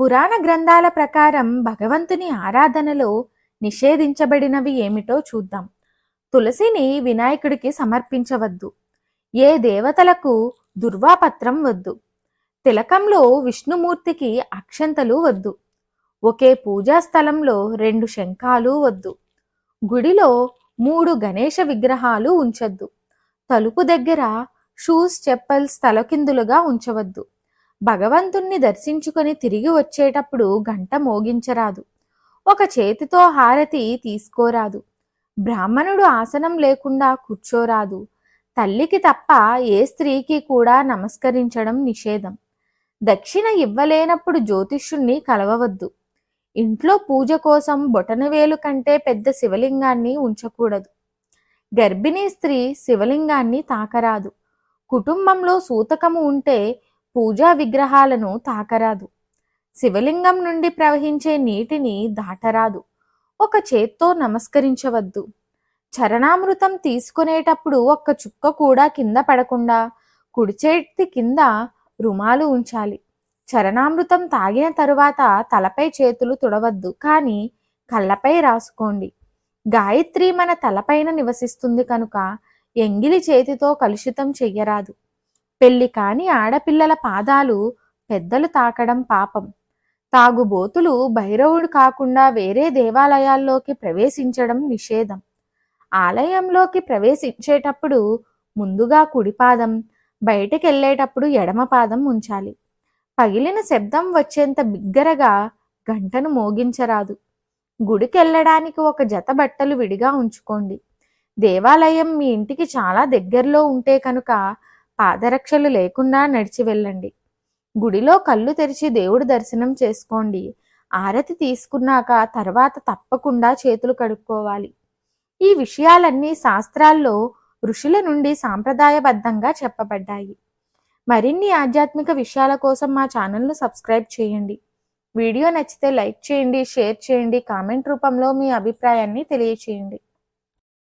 పురాణ గ్రంథాల ప్రకారం భగవంతుని ఆరాధనలో నిషేధించబడినవి ఏమిటో చూద్దాం. తులసిని వినాయకుడికి సమర్పించవద్దు. ఏ దేవతలకు దుర్వాపత్రం వద్దు. తిలకంలో విష్ణుమూర్తికి అక్షంతలు వద్దు. ఒకే పూజా స్థలంలో రెండు శంఖాలు వద్దు. గుడిలో మూడు గణేష విగ్రహాలు ఉంచొద్దు. తలుపు దగ్గర షూస్ చెప్పల్స్ తలకిందులుగా ఉంచవద్దు. భగవంతుణ్ణి దర్శించుకొని తిరిగి వచ్చేటప్పుడు గంట మోగించరాదు. ఒక చేతితో హారతి తీసుకోరాదు. బ్రాహ్మణుడు ఆసనం లేకుండా కూర్చోరాదు. తల్లికి తప్ప ఏ స్త్రీకి కూడా నమస్కరించడం నిషేధం. దక్షిణ ఇవ్వలేనప్పుడు జ్యోతిష్యుణ్ణి కలవవద్దు. ఇంట్లో పూజ కోసం బొటనవేలు కంటే పెద్ద శివలింగాన్ని ఉంచకూడదు. గర్భిణీ స్త్రీ శివలింగాన్ని తాకరాదు. కుటుంబంలో సూతకము ఉంటే పూజా విగ్రహాలను తాకరాదు. శివలింగం నుండి ప్రవహించే నీటిని దాటరాదు. ఒక చేత్తో నమస్కరించవద్దు. చరణామృతం తీసుకునేటప్పుడు ఒక్క చుక్క కూడా కింద పడకుండా కుడి చేతి కింద రుమాలు ఉంచాలి. చరణామృతం తాగిన తరువాత తలపై చేతులు తుడవద్దు కానీ కళ్ళపై రాసుకోండి. గాయత్రి మన తలపైన నివసిస్తుంది కనుక ఎంగిలి చేతితో కలుషితం చెయ్యరాదు. పెళ్ళి కాని ఆడపిల్లల పాదాలు పెద్దలు తాకడం పాపం. తాగుబోతులు భైరవుడు కాకుండా వేరే దేవాలయాల్లోకి ప్రవేశించడం నిషేధం. ఆలయంలోకి ప్రవేశించేటప్పుడు ముందుగా కుడిపాదం బయటకెళ్ళేటప్పుడు ఎడమ పాదం ఉంచాలి. పగిలిన శబ్దం వచ్చేంత బిగ్గరగా గంటను మోగించరాదు. గుడికెళ్ళడానికి ఒక జత బట్టలు విడిగా ఉంచుకోండి. దేవాలయం మీ ఇంటికి చాలా దగ్గరలో ఉంటే కనుక పాదరక్షలు లేకుండా నడిచి వెళ్ళండి. గుడిలో కళ్ళు తెరిచి దేవుడు దర్శనం చేసుకోండి. ఆరతి తీసుకున్నాక తర్వాత తప్పకుండా చేతులు కడుక్కోవాలి. ఈ విషయాలన్నీ శాస్త్రాల్లో ఋషుల నుండి సాంప్రదాయబద్ధంగా చెప్పబడ్డాయి. మరిన్ని ఆధ్యాత్మిక విషయాల కోసం మా ఛానల్ను సబ్స్క్రైబ్ చేయండి. వీడియో నచ్చితే లైక్ చేయండి షేర్ చేయండి కామెంట్ రూపంలో మీ అభిప్రాయాన్ని తెలియచేయండి.